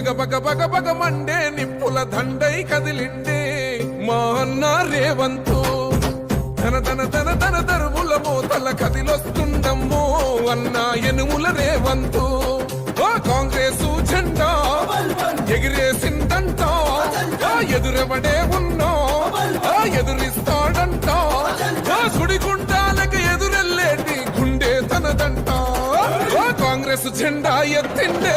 బగ బగ బగ బగ Monday నిప్పుల దండై కదిలిండే మా అన్న రేవంతు. ధన ధన ధన ధన దరువుల మోతల కదిలొస్తుండమ్మో అన్న ఎనుముల రేవంతు. ఆ కాంగ్రెస్ జెండా ఎగిరేసిందంట ఎదురెవడే ఉన్నా ఆ ఎదురిస్తాడంట ఆ సుడిగుండాలకి ఎదురెల్లేటి గుండె తనదంట. ఆ కాంగ్రెస్ జెండా ఎత్తిండే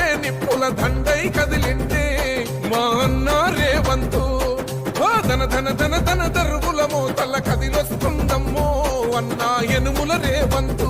దండై కదిలింటే మా అన్న రేవంతు. ధన ధన ధన ధన దరువుల తల కదిలొస్తుందమ్మో అన్నా ఎనుముల రేవంతు.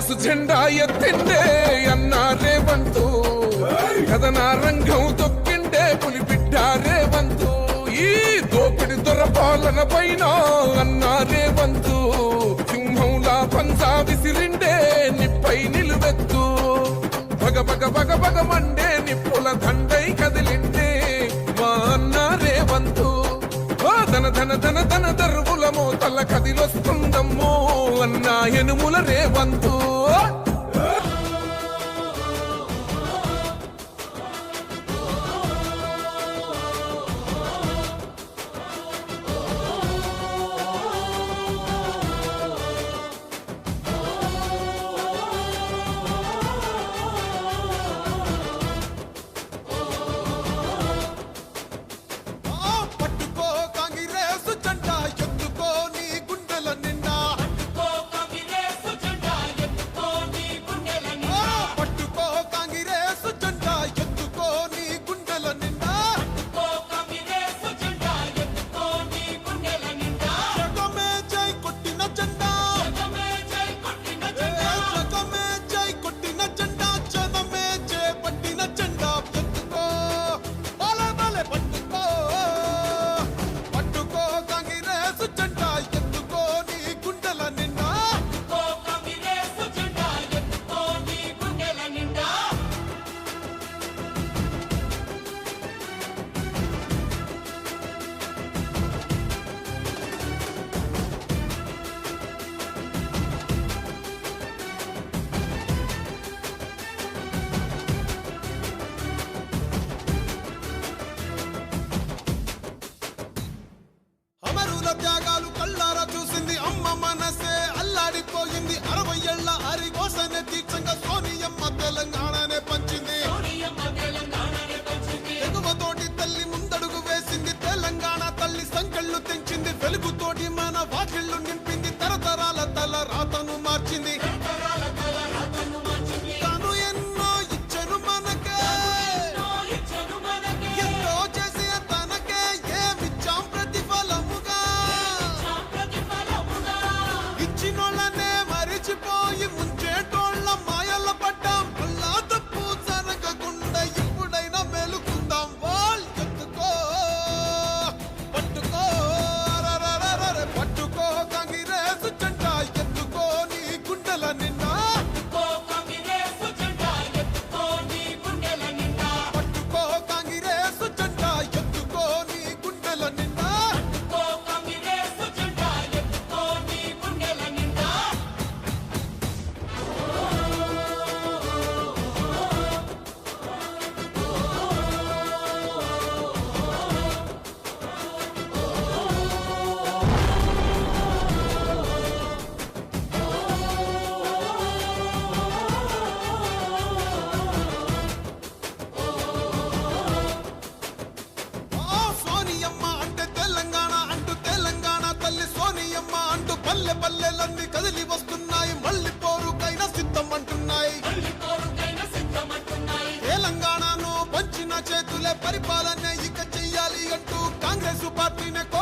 కాంగ్రెస్ జెండా ఎత్తిండే అన్నారే వంతు. కథన రంగం తొక్కిండే పులిబిడ్డ వంతు. ఈ దోపిడి దొర పాలన పైన అన్నారే వంతు. సింహంలా పంచా విసిరి tu patrine con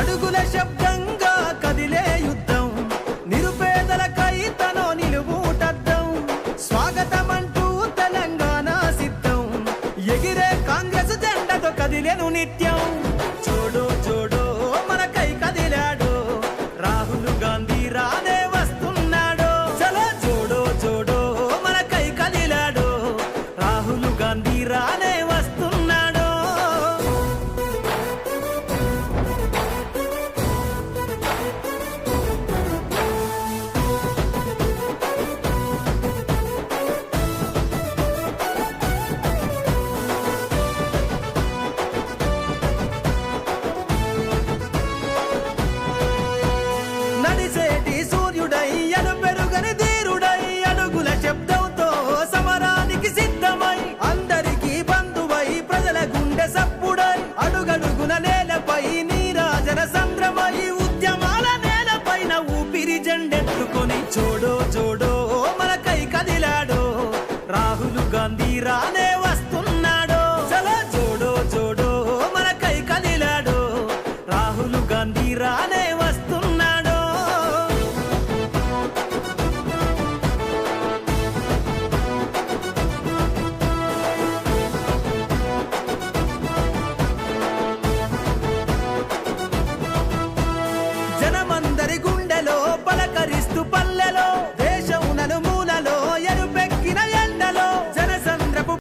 అడుగుల శబ్ద இருக்கிறானே